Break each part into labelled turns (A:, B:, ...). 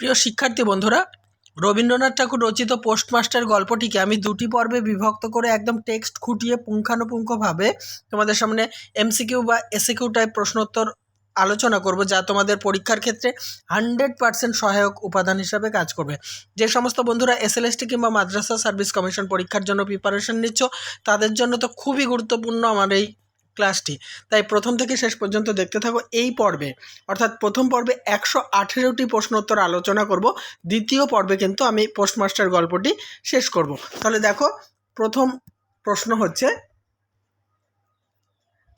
A: প্রিয় শিক্ষার্থী বন্ধুরা, রবীন্দ্রনাথ ঠাকুর রচিত পোস্টমাস্টার গল্পটিকে আমি দুটি পর্বে বিভক্ত করে একদম টেক্সট খুঁটিয়ে পুঙ্খানুপুঙ্খভাবে তোমাদের সামনে এমসিকিউ বা এসিকিউ টাইপ প্রশ্নোত্তর আলোচনা করব, যা তোমাদের পরীক্ষার ক্ষেত্রে হান্ড্রেড পার্সেন্ট সহায়ক উপাদান হিসাবে কাজ করবে। যে সমস্ত বন্ধুরা এসএলএসটি কিংবা মাদ্রাসা সার্ভিস কমিশন পরীক্ষার জন্য প্রিপারেশন নিচ্ছ, তাদের জন্য তো খুবই গুরুত্বপূর্ণ আমার এই ক্লাসটি। তাই প্রথম থেকে শেষ পর্যন্ত দেখতে থাকো এই পর্বে। অর্থাৎ প্রথম পর্বে একশো আঠেরোটি প্রশ্নোত্তর আলোচনা করব। দ্বিতীয় পর্বে কিন্তু আমি পোস্টমাস্টার গল্পটি শেষ করব। তাহলে দেখো, প্রথম প্রশ্ন হচ্ছে,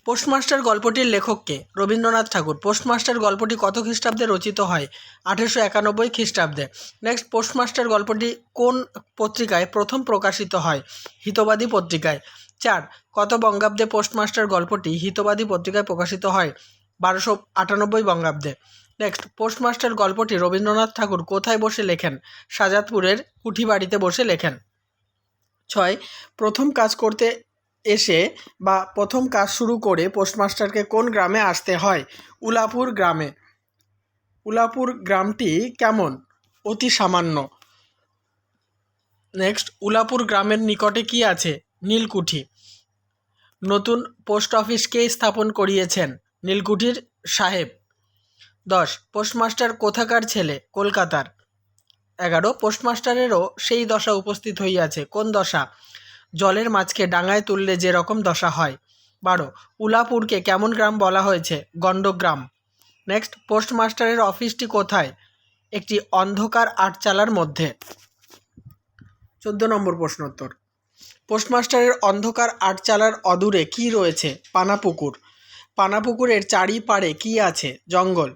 A: পোস্টমাস্টার গল্পটির লেখককে রবীন্দ্রনাথ ঠাকুর। পোস্টমাস্টার গল্পটি কত খ্রিস্টাব্দে রচিত হয়? আঠেরোশো একানব্বই খ্রিস্টাব্দে। নেক্সট পোস্টমাস্টার গল্পটি কোন পত্রিকায় প্রথম প্রকাশিত হয়? হিতবাদী পত্রিকায়। চার, কত বঙ্গাব্দে পোস্টমাস্টার গল্পটি হিতবাদী পত্রিকায় প্রকাশিত হয়? বারোশো আটানব্বই বঙ্গাব্দে। নেক্সট, পোস্টমাস্টার গল্পটি রবীন্দ্রনাথ ঠাকুর কোথায় বসে লেখেন? শাজাদপুরের কুঠিবাড়িতে বসে লেখেন। ছয়, প্রথম কাজ করতে এসে বা প্রথম কাজ শুরু করে পোস্টমাস্টারকে কোন গ্রামে আসতে হয়? উলাপুর গ্রামে। উলাপুর গ্রামটি কেমন? অতি সামান্য। নেক্সট, উলাপুর গ্রামের নিকটে কি আছে? নীলকুঠি। নতুন পোস্ট অফিস কে স্থাপন করিয়েছেন নীলকুঠির সাহেব। দশ, পোস্টমাস্টার কোথাকার ছেলে? কলকাতার। এগারো, পোস্টমাস্টারেরও সেই দশা উপস্থিত হইয়াছে। কোন দশা? জলের মাছকে ডাঙায় তুললে যে রকম দশা হয়। বারো, উলাপুরকে কেমন গ্রাম বলা হয়েছে? গণ্ডগ্রাম। নেক্সট, পোস্টমাস্টারের অফিসটি কোথায়? একটি অন্ধকার আটচালার মধ্যে। চোদ্দ নম্বর প্রশ্নোত্তর। পোস্টমাস্টারের অন্ধকার আটচালার অদূরে কি রয়েছে? পানাপুকুর। পানাপুকুরের চারিপাড়ে কি আছে? জঙ্গল।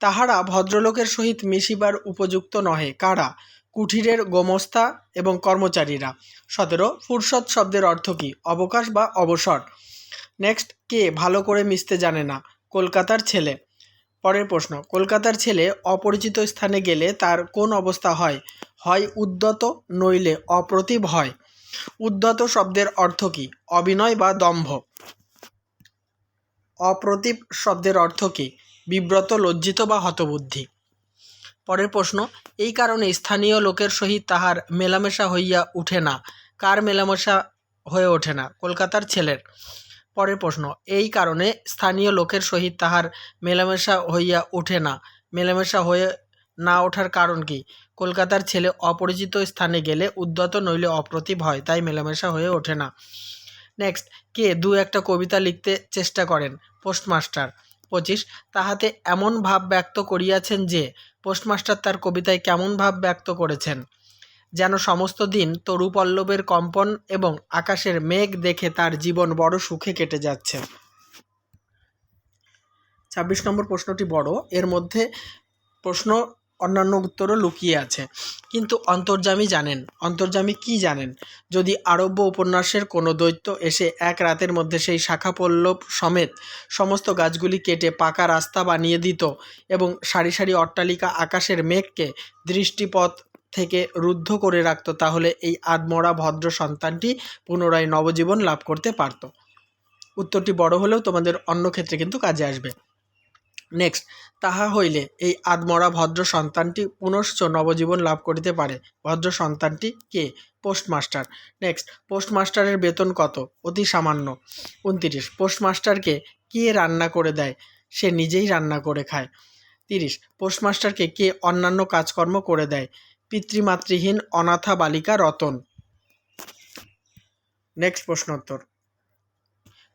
A: তাহারা ভদ্রলোকের সহিত মিশিবার উপযুক্ত নহে। কারা? কুঠিরের গোমস্তা এবং কর্মচারীরা। সতেরো, ফুরসত শব্দের অর্থ কী? অবকাশ বা অবসর? নেক্সট, কে ভালো করে মিশতে জানে না? কলকাতার ছেলে। পরের প্রশ্ন, কলকাতার ছেলে অপরিচিত স্থানে গেলে তার কোন অবস্থা হয়? হয় উদ্যত, নইলে অপ্রতিভ হয়? উদ্যত শব্দের অর্থ কী? অভিনয় বা দম্ভ। অপ্রতিভ শব্দের অর্থ কী? বিব্রত, লজ্জিত বা হতবুদ্ধি। পরের প্রশ্ন, এই কারণে স্থানীয় লোকের সহিত তাহার মেলামেশা হইয়া উঠে না। কার মেলামেশা হয়ে ওঠে না? কলকাতার ছেলের। পরের প্রশ্ন, এই কারণে স্থানীয় লোকের সহিত তাহার মেলামেশা হইয়া ওঠে না। মেলামেশা হয়ে না ওঠার কারণ কি? কলকাতার ছেলে অপরিচিত স্থানে গেলে উদ্যত নইলে অপ্রতিভ হয়, তাই মেলামেশা হয়ে ওঠে না। নেক্সট, কে দু একটা কবিতা লিখতে চেষ্টা করেন, পোস্টমাস্টার। পঁচিশ, তাহাতে এমন ভাব ব্যক্ত করিয়াছেন যে, পোস্টমাস্টার তার কবিতায় কেমন ভাব ব্যক্ত করেছেন। যেন সমস্ত দিন তরুপল্লবের কম্পন এবং আকাশের মেঘ দেখে তার জীবন বড় সুখে কেটে যাচ্ছে। ছাব্বিশ নম্বর প্রশ্নটি বড়। এর মধ্যে প্রশ্ন অন্যান্য উত্তরও লুকিয়ে আছে। কিন্তু অন্তর্যামী জানেন অন্তর্যামী কি জানেন? যদি আরব্য উপন্যাসের কোনো দৈত্য এসে এক রাতের মধ্যে সেই শাখা পল্লব সমেত সমস্ত গাছগুলি কেটে পাকা রাস্তা বানিয়ে দিত এবং সারি সারি অট্টালিকা আকাশের মেঘকে দৃষ্টিপথ থেকে রুদ্ধ করে রাখত, তাহলে এই আদমরা ভদ্র সন্তানটি পুনরায় নবজীবন লাভ করতে পারত। উত্তরটি বড় হলেও তোমাদের অন্য ক্ষেত্রে কিন্তু কাজে আসবে। নেক্সট তাহা হইলে এই আদমরা ভদ্র সন্তানটি পুনশ্চ নবজীবন লাভ করিতে পারে। ভদ্র সন্তানটি কে? পোস্টমাস্টার। নেক্সট পোস্টমাস্টারের বেতন কত? অতি সামান্য। উনতিরিশ, পোস্টমাস্টারকে কে রান্না করে দেয়? সে নিজেই রান্না করে খায়। তিরিশ, পোস্টমাস্টারকে কে অন্যান্য কাজকর্ম করে দেয়? পিতৃমাতৃহীন অনাথা বালিকা রতন। নেক্সট প্রশ্নোত্তর।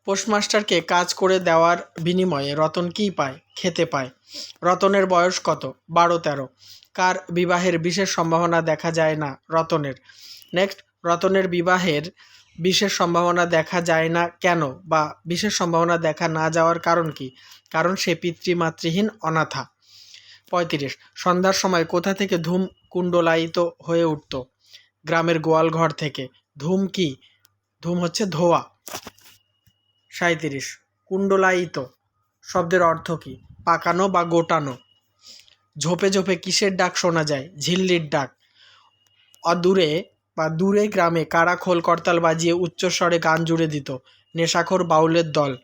A: পোস্টমাস্টারকে কাজ করে দেওয়ার বিনিময়ে রতন কী পায়? খেতে পায়। রতনের বয়স কত? বারো, তেরো। কার বিবাহের বিশেষ সম্ভাবনা দেখা যায় না রতনের? নেক্সট, রতনের বিবাহের বিশেষ সম্ভাবনা দেখা যায় না কেন বা বিশেষ সম্ভাবনা দেখা না যাওয়ার কারণ কি? কারণ সে পিতৃমাতৃহীন, অনাথা। পঁয়ত্রিশ, সন্ধ্যার সময় কোথা থেকে ধূম কুণ্ডলায়িত হয়ে উঠত? গ্রামের গোয়াল ঘর থেকে। ধূম কি? ধূম হচ্ছে ধোয়া। সাঁইত্রিশ। কুণ্ডলায়িত। শব্দের অর্থ কী? পাকানো বা গোটানো। ঝোপে ঝোপে কিসের ডাক শোনা যায়? ঝিল্লির ডাক। অদূরে বা দূরে গ্রামে কারা খোল করতাল বাজিয়ে উচ্চস্বরে গান জুড়ে দিত? নেশাখোর বাউলের দল।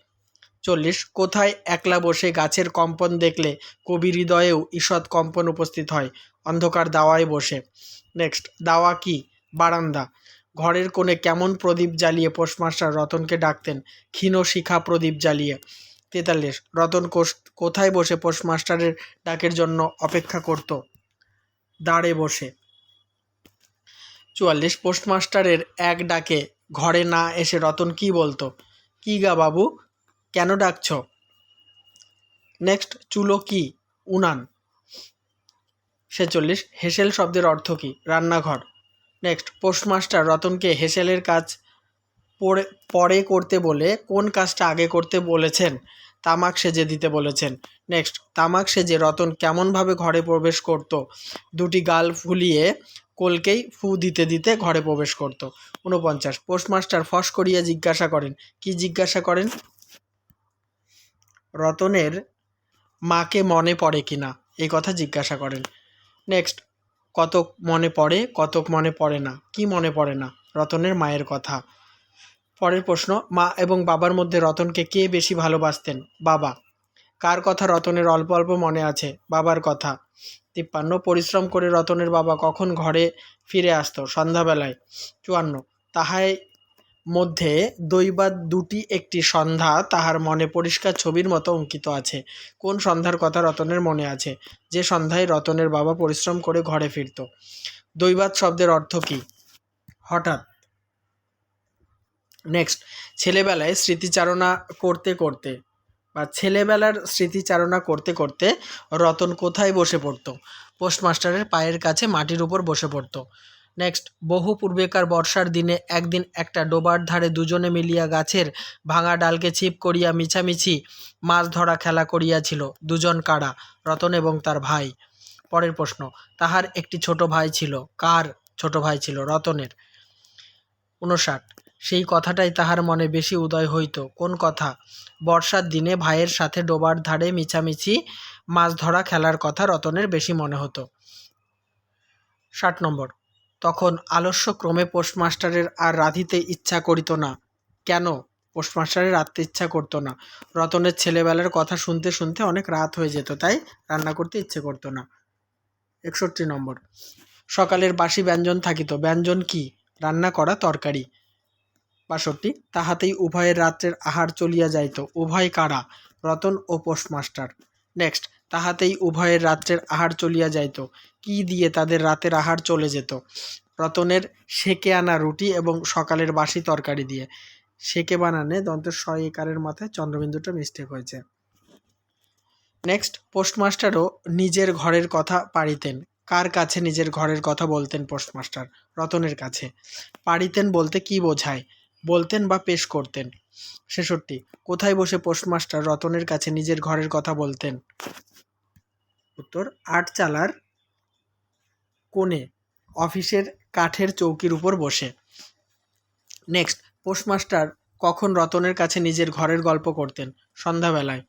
A: চল্লিশ, কোথায় একলা বসে গাছের কম্পন দেখলে কবি হৃদয়েও ঈষৎ কম্পন উপস্থিত হয়? অন্ধকার দাওয়ায় বসে। নেক্সট, দাওয়া কি? বারান্দা। ঘরের কোণে কেমন প্রদীপ জ্বালিয়ে পোস্টমাস্টার রতনকে ডাকতেন? ক্ষীণ শিখা প্রদীপ জ্বালিয়ে। তেতাল্লিশ, রতন কোথায় বসে পোস্টমাস্টারের ডাকের জন্য অপেক্ষা করত? দাঁড়ে বসে। চুয়াল্লিশ পোস্টমাস্টারের এক ডাকে ঘরে না এসে রতন কি বলতো? কি গা বাবু? কেন ডাকছ? নেক্সট, চুলো কি? উনান। ছেচল্লিশ, হেসেল শব্দের অর্থ কী? রান্নাঘর। নেক্সট পোস্টমাস্টার রতনকে হেসেলের কাজ পরে পরে করতে বলে কোন কাজটা আগে করতে বলেছেন? তামাক সেজে দিতে বলেছেন। নেক্সট তামাক সেজে রতন কেমনভাবে ঘরে প্রবেশ করত? দুটি গাল ফুলিয়ে কলকেই ফু দিতে দিতে ঘরে প্রবেশ করত। উনপঞ্চাশ পোস্টমাস্টার ফস করিয়া জিজ্ঞাসা করেন, কি জিজ্ঞাসা করেন? রতনের মাকে মনে পড়ে কিনা এই কথা জিজ্ঞাসা করেন। নেক্সট কতক মনে পড়ে, কতক মনে পড়ে না। কি মনে পড়ে না? রতনের মায়ের কথা। পরের প্রশ্ন, মা এবং বাবার মধ্যে রতনকে কে বেশি ভালোবাসতেন? বাবা। কার কথা রতনের অল্প অল্প মনে আছে? বাবার কথা। তিপ্পান্ন, পরিশ্রম করে রতনের বাবা কখন ঘরে ফিরে আসতো? সন্ধ্যাবেলায়। চুয়ান্ন, তাহাই মধ্যে দৈবাত দুটি একটি সন্ধ্যা তাহার মনে পরিষ্কার ছবির মতো অঙ্কিত আছে। কোন সন্ধ্যার কথা রতনের মনে আছে? যে সন্ধ্যায় রতনের বাবা পরিশ্রম করে ঘরে ফিরত। দৈবাত শব্দের অর্থ কী? হঠাৎ। নেক্সট ছেলেবেলায় স্মৃতিচারণা করতে করতে বা ছেলেবেলার স্মৃতিচারণা করতে করতে রতন কোথায় বসে পড়তো? পোস্টমাস্টারের পায়ের কাছে মাটির উপর বসে পড়তো। নেক্সট বহু পূর্বেকার বর্ষার দিনে একদিন একটা ডোবার ধারে দুজনে মিলিয়া গাছের ভাঙা ডালকে ছিপ করিয়া মিছামিছি মাছ ধরা খেলা করিয়াছিল, দুজন কারা, রতন এবং তার ভাই। পরের প্রশ্ন, তাহার একটি ছোট ভাই ছিল, কার ছোট ভাই ছিল, রতনের? উনষাট সেই কথাটাই তাহার মনে বেশি উদয় হইত, কোন কথা? বর্ষার দিনে ভাইয়ের সাথে ডোবার ধারে মিছামিছি মাছ ধরা খেলার কথা রতনের বেশি মনে হতো। ষাট নম্বর তখন আলস্য ক্রমে পোস্টমাস্টারের আর রাঁধিতে ইচ্ছা করিত না। কেন? পোস্টমাস্টারের রাঁধতে ইচ্ছা করতো না। রতনের ছেলেবেলার কথা শুনতে শুনতে অনেক রাত হয়ে যেত, তাই রান্না করতে ইচ্ছে করতো না। একষট্টি নম্বর। সকালের বাসি ব্যঞ্জন থাকিত। ব্যঞ্জন কি? রান্না করা তরকারি। বাষট্টি। তাহাতেই উভয়ের রাত্রের আহার চলিয়া যাইত। উভয় কারা? রতন ও পোস্টমাস্টার। নেক্সট। তাহাতেই উভয়ের রাত্রের আহার চলিয়া যাইত। কি দিয়ে তাদের রাতের আহার চলে যেত? রতনের সেকে আনা রুটি এবং সকালের বাসি তরকারি দিয়ে। সেকে বানানে দন্তের স একারের মাথায় চন্দ্রবিন্দুটা মিস্টেক হয়েছে। নেক্সট পোস্টমাস্টারও নিজের ঘরের কথা পারিতেন। কার কাছে নিজের ঘরের কথা বলতেন পোস্টমাস্টার রতনের কাছে। পারিতেন বলতে কি বোঝায়? বলতেন বা পেশ করতেন। ছেষট্টি, কোথায় বসে পোস্টমাস্টার রতনের কাছে নিজের ঘরের কথা বলতেন? উত্তর, আটচালার কোণে, অফিসের কাঠের চৌকির উপর বসে। নেক্সট পোস্টমাস্টার কখন রতনের কাছে নিজের ঘরের গল্প করতেন? সন্ধ্যাবেলায়।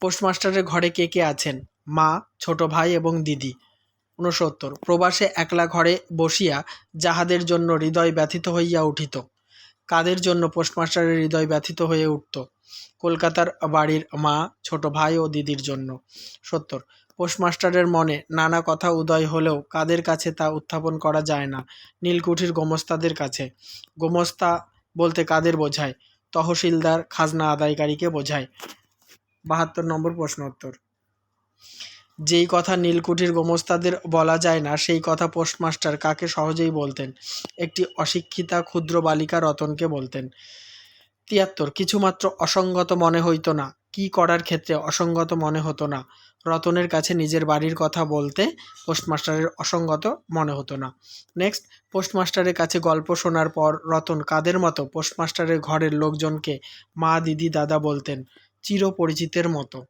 A: পোস্টমাস্টারের ঘরে কে কে আছেন? মা, ছোট ভাই এবং দিদি। ঊনসত্তর, প্রবাসে একলা ঘরে বসিয়া যাহাদের জন্য হৃদয় ব্যথিত হইয়া উঠিত। কাদের জন্য পোস্টমাস্টারের হৃদয় ব্যথিত হয়ে উঠত? কলকাতার বাড়ির মা, ছোট ভাই ও দিদির জন্য। সত্তর পোস্টমাস্টারের মনে নানা কথা উদয় হলেও কাদের কাছে তা উত্থাপন করা যায় না, নীলকুঠির গোমস্তাদের কাছে। গোমস্তা বলতে কাদের বোঝায়? তহসিলদার খাজনা আদায়কারীকে বোঝায়। বাহাত্তর নম্বর প্রশ্ন উত্তর। যেই কথা নীলকুঠির গোমস্তাদের বলা যায় না, সেই কথা পোস্টমাস্টার কাকে সহজেই বলতেন? একটি অশিক্ষিতা ক্ষুদ্র বালিকা রতনকে বলতেন। তিয়াত্তর, কিছুমাত্র অসঙ্গত মনে হইতো না। কি করার ক্ষেত্রে অসঙ্গত মনে হতো না? রতনের কাছে নিজের বাড়ির কথা বলতে পোস্টমাস্টারের অসঙ্গত মনে হতো না। নেক্সট, পোস্টমাস্টারের কাছে গল্প শোনার পর রতন কাদের মতো পোস্টমাস্টারের ঘরের লোকজনকে মা, দিদি, দাদা বলতেন, চিরপরিচিতের মতো।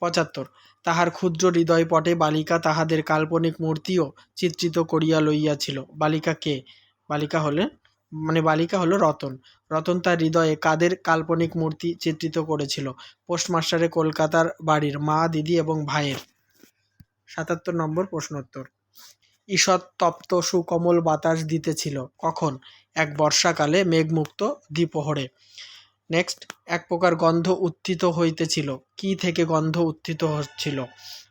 A: পঁচাত্তর, তাহার ক্ষুদ্র হৃদয়পটে বালিকা তাহাদের কাল্পনিক মূর্তিও চিত্রিত করিয়া লইয়াছিল। বালিকা কে? বালিকা হলে মানে বালিকা হলো রতন। রতন তার হৃদয়ে কাদের কাল্পনিক মূর্তি চিত্রিত করেছিল? পোস্টমাস্টারে কলকাতার বাড়ির মা, দিদি এবং ভাইয়ের। সাতাত্তর নম্বর প্রশ্নোত্তর। ঈষৎ তপ্ত সুকমল বাতাস দিতেছিল। কখন? এক বর্ষাকালে মেঘমুক্ত দ্বিপ্রহরে। নেক্সট, এক প্রকার গন্ধ উত্থিত হইতেছিল। কি থেকে গন্ধ উত্থিত হচ্ছিল?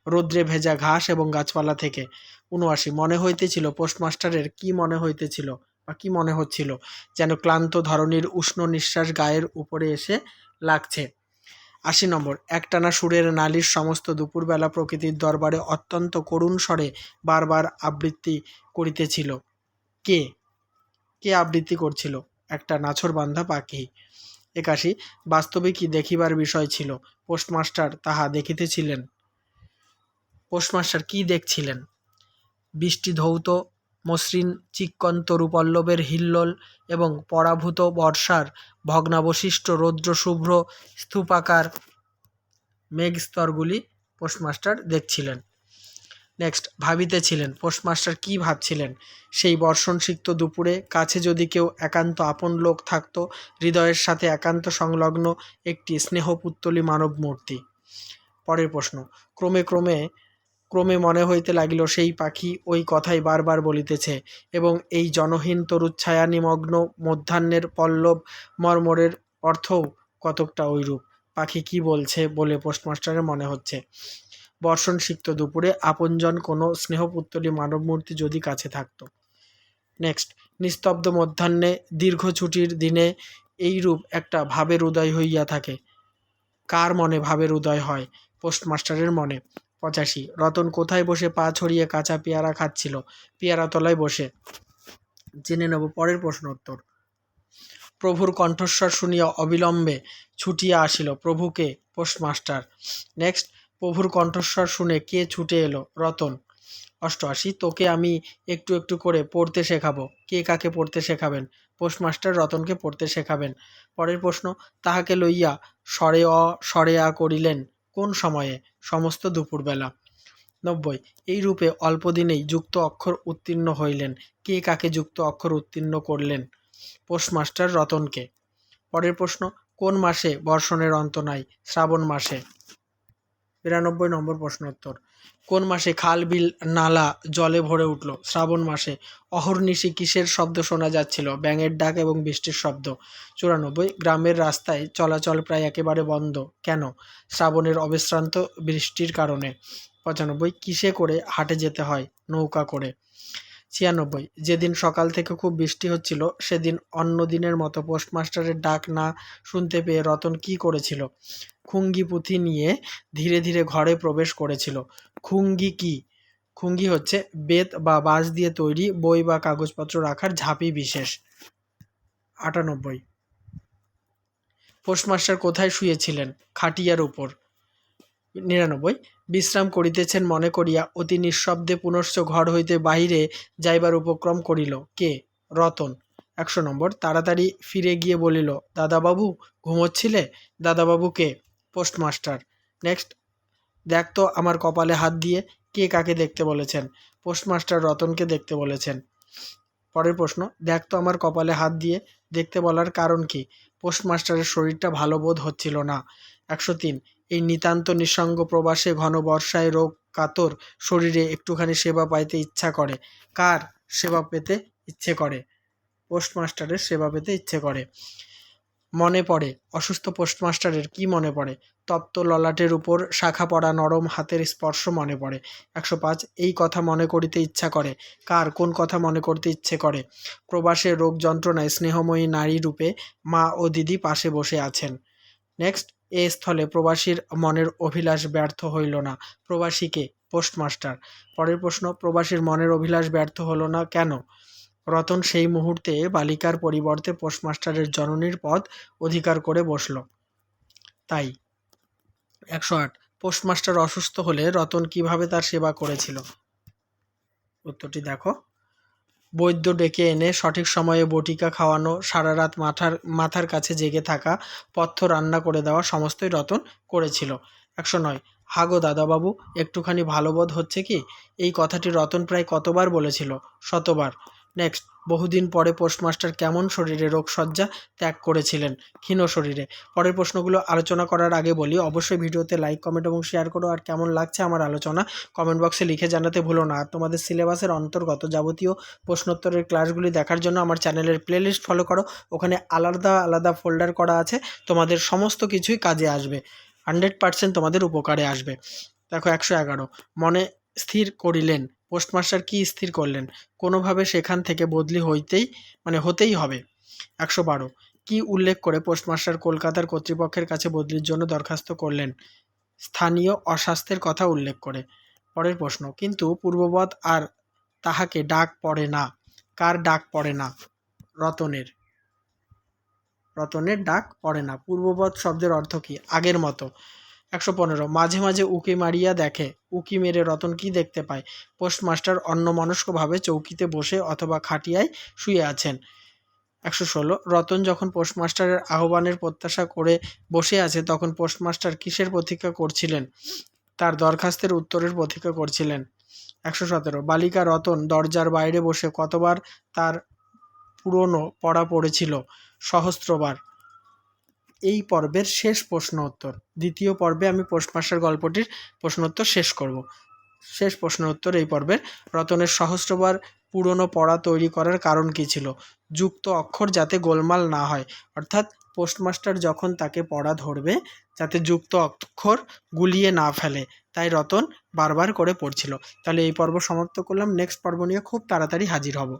A: রৌদ্রে ভেজা ঘাস এবং গাছপালা থেকে। উনআশি, মনে হইতেছিল পোস্টমাস্টারের কি মনে হইতেছিল? কি মনে হচ্ছিল? যেন ক্লান্ত ধরনের উষ্ণ নিঃশ্বাস গায়ের উপরে এসে লাগছে। আশি নম্বর, একটানা সুরের নালির সমস্ত দুপুরবেলা প্রকৃতির দরবারে অত্যন্ত করুণ স্বরে বারবার আবৃত্তি করিতেছিল। কে? কে আবৃত্তি করছিল? একটা নাছর বান্ধা পাখি। একাশি, বাস্তবে কি দেখিবার বিষয় ছিল? পোস্টমাস্টার তাহা দেখিতেছিলেন। পোস্টমাস্টার কি দেখছিলেন? বৃষ্টি ধৌত মসৃণ চিক্কন তরুপল্লবের হিল্লোল এবং পরাভূত বর্ষার ভগ্নাবশিষ্ট রৌদ্রশুভ্র স্তূপাকার মেঘস্তরগুলি পোস্টমাস্টার দেখছিলেন। নেক্সট, ভাবিতেছিলেন, পোস্টমাস্টার কি ভাবছিলেন? সেই বর্ষণসিক্ত দুপুরে কাছে যদি কেউ একান্ত আপন লোক থাকত, হৃদয়ের সাথে একান্ত সংলগ্ন একটি স্নেহপুত্তলি মানব মূর্তি পরের প্রশ্ন, ক্রমে ক্রমে ক্রমে মনে হইতে লাগিল, সেই পাখি ওই কথাই বারবার বলিতেছে এবং এই জনহীন তরুচ্ছায়া নিমগ্ন মধ্যাহ্নের পল্লব মর্মরের অর্থও কতকটা ওইরূপ পাখি কি বলছে বলে পোস্টমাস্টারের মনে হচ্ছে। বর্ষণ সিক্ত দুপুরে আপনজন কোনো স্নেহপুত্তলী মানবমূর্তি যদি কাছে থাকতো। নেক্সট, নিস্তব্ধ মধ্যাহ্নে দীর্ঘ ছুটির দিনে এইরূপ একটা ভাবের উদয় হইয়া থাকে। কার মনে ভাবের উদয় হয়? পোস্টমাস্টারের মনে। পঁচাশি। রতন কোথায় বসে পা ছড়িয়ে কাঁচা পেয়ারা খাচ্ছিল? পেয়ারা তলায় বসে। জেনে নেব পরের প্রশ্ন উত্তর। প্রভুর কণ্ঠস্বর শুনিয়া অবিলম্বে ছুটিয়া আসিল। প্রভুকে, পোস্টমাস্টার। নেক্সট, প্রভুর কণ্ঠস্বর শুনে কে ছুটে এলো? রতন। অষ্টআশি, তোকে আমি একটু একটু করে পড়তে শেখাবো। কে কাকে পড়তে শেখাবেন? পোস্টমাস্টার রতনকে পড়তে শেখাবেন। পরের প্রশ্ন, তাহাকে লইয়া স্বরে অ স্বরে আ করিলেন? কোন সময়ে? সমস্ত দুপুরবেলা। নব্বই। এই রূপে অল্পদিনেই যুক্ত অক্ষর উত্তীর্ণ হইলেন। কে কাকে যুক্ত অক্ষর উত্তীর্ণ করলেন? পোস্টমাস্টার রতনকে। পরের প্রশ্ন, কোন মাসে বর্ষণের অন্ত নাই? শ্রাবণ মাসে। বিরানব্বই নম্বর প্রশ্ন উত্তর কোন মাসে খাল, বিল, নালা, জলে ভরে উঠল? শ্রাবণ মাসে। অহর্নিশি কিসের শব্দ শোনা যাচ্ছিল? ব্যাঙের ডাক এবং বৃষ্টির শব্দ। চুরানব্বই, গ্রামের রাস্তায় চলাচল প্রায় একেবারে বন্ধ। কেন? শ্রাবণের অবিশ্রান্ত বৃষ্টির কারণে। পঁচানব্বই, কিসে করে হাটে যেতে হয়? নৌকা করে। ছিয়ানব্বই। যেদিন সকাল থেকে খুব বৃষ্টি হচ্ছিল, সেদিন অন্য দিনের মতো পোস্টমাস্টারের ডাক না শুনতে পেয়ে রতন কি করেছিল? খুঙ্গি পুঁথি নিয়ে ধীরে ধীরে ঘরে প্রবেশ করেছিল। খুঙ্গি কি? খুঙ্গি হচ্ছে বেত বা বাঁশ দিয়ে তৈরি বই বা কাগজপত্র রাখার ঝাঁপি বিশেষ। আটানব্বই। পোস্টমাস্টার কোথায় শুয়েছিলেন? খাটিয়ার উপর। নিরানব্বই। বিশ্রাম করিতেছেন মনে করিয়া অতি নিঃশব্দে পুনশ্চ ঘর হইতে বাহিরে যাইবার উপক্রম করিল। কে? রতন। একশো নম্বর। তাড়াতাড়ি ফিরে গিয়ে বলিল, দাদাবাবু, ঘুমোচ্ছিলে? দাদাবাবু কে? পোস্টমাস্টার। নেক্সট, দেখ তো আমার কপালে হাত দিয়ে কে কাকে দেখতে বলেছেন? পোস্টমাস্টার রতনকে দেখতে বলেছেন। পরের প্রশ্ন, দেখ তো আমার কপালে হাত দিয়ে দেখতে বলার কারণ কি? পোস্টমাস্টারের শরীরটা ভালো বোধ হচ্ছিল না। একশো তিন। এই নিতান্ত নিঃসঙ্গ প্রবাসে ঘন বর্ষায় রোগ, কাতর শরীরে একটুখানি সেবা পাইতে ইচ্ছা করে। কার সেবা পেতে ইচ্ছে করে? পোস্টমাস্টারের সেবা পেতে ইচ্ছে করে। মনে পড়ে, অসুস্থ পোস্টমাস্টারের কি মনে পড়ে? তপ্ত ললাটের উপর শাখা পড়া নরম হাতের স্পর্শ মনে পড়ে। একশো পাঁচ, এই কথা মনে করিতে ইচ্ছা করে। কার কোন কথা মনে করতে ইচ্ছে করে? প্রবাসে রোগ যন্ত্রণায় স্নেহময়ী নারী রূপে মা ও দিদি পাশে বসে আছেন। নেক্সট। এ স্থলে প্রবাসীর মনের অভিলাষ ব্যর্থ হইল না। প্রবাসীকে, পোস্টমাস্টার, পরের প্রশ্ন, প্রবাসীর মনের অভিলাষ ব্যর্থ হলো না কেন? রতন সেই মুহূর্তে বালিকার পরিবর্তে পোস্টমাস্টারের জননীর পদ অধিকার করে বসল। তাই। একশো আট। পোস্টমাস্টার অসুস্থ হলে রতন কীভাবে তার সেবা করেছিল? উত্তরটি দেখো। বৈদ্য ডেকে এনে সঠিক সময়ে বটিকা খাওয়ানো সারা রাত মাথার মাথার কাছে জেগে থাকা, পথ্য রান্না করে দেওয়া সমস্তই রতন করেছিল। একশো নয়, হাগো দাদাবাবু, একটুখানি ভালো বোধ হচ্ছে কি? এই কথাটি রতন প্রায় কতবার বলেছিল? শতবার। নেক্সট বহুদিন পরে পোস্টমাস্টার কেমন শরীরে রোগসজ্জা ত্যাগ করেছিলেন? ক্ষীণ শরীরে। পরের প্রশ্নগুলো আলোচনা করার আগে বলি, অবশ্যই ভিডিওতে লাইক কমেন্ট এবং শেয়ার করো। আর কেমন লাগছে আমার আলোচনা কমেন্ট বক্সে লিখে জানাতে ভুলো না। আর তোমাদের সিলেবাসের অন্তর্গত যাবতীয় প্রশ্নোত্তরের ক্লাসগুলি দেখার জন্য আমার চ্যানেলের প্লেলিস্ট ফলো করো। ওখানে আলাদা আলাদা ফোল্ডার করা আছে। তোমাদের সমস্ত কিছুই কাজে আসবে। হান্ড্রেড পার্সেন্ট তোমাদের উপকারে আসবে। দেখো, একশো এগারো। মনে স্থির করিলেন। পোস্টমাস্টার কি স্থির করলেন? কোনোভাবে সেখান থেকে বদলি হইতেই মানে হতেই হবে। একশো বারো। কি উল্লেখ করে পোস্টমাস্টার কলকাতার কর্তৃপক্ষের কাছে বদলির জন্য দরখাস্ত করলেন? স্থানীয় অস্বাস্থ্যের কথা উল্লেখ করে। পরের প্রশ্ন, কিন্তু পূর্ববৎ আর তাহাকে ডাক পড়ে না। কার ডাক পড়ে না? রতনের। রতনের ডাক পড়ে না। পূর্ববৎ শব্দের অর্থ কি? আগের মতো। একশো পনেরো। মাঝে মাঝে উকি মারিয়া দেখে। উকি মেরে রতন কি দেখতে পায়? পোস্টমাস্টার অন্যমনস্কভাবে চৌকিতে বসে অথবা খাটিয়ায় শুয়ে আছেন। একশো ষোলো। রতন যখন পোস্টমাস্টারের আহ্বানের প্রত্যাশা করে বসে আছে, তখন পোস্টমাস্টার কিসের প্রতীক্ষা করছিলেন? তার দরখাস্তের উত্তরের প্রতীক্ষা করছিলেন। একশো সতেরো। বালিকা রতন দরজার বাইরে বসে কতবার তার পুরনো পড়া পড়েছিল? সহস্রবার। এই পর্বের শেষ প্রশ্ন উত্তর। দ্বিতীয় পর্বে আমি পোস্টমাস্টার গল্পটির প্রশ্নোত্তর শেষ করব। শেষ প্রশ্ন উত্তর এই পর্বের রতনের সহস্রবার পুরনো পড়া তৈরি করার কারণ কী ছিল? যুক্ত অক্ষর যাতে গোলমাল না হয়। অর্থাৎ পোস্টমাস্টার যখন তাকে পড়া ধরবে যাতে যুক্ত অক্ষর গুলিয়ে না ফেলে। তাই রতন বারবার করে পড়ছিল। তাহলে এই পর্ব সমাপ্ত করলাম। নেক্সট পর্ব নিয়ে খুব তাড়াতাড়ি হাজির হব।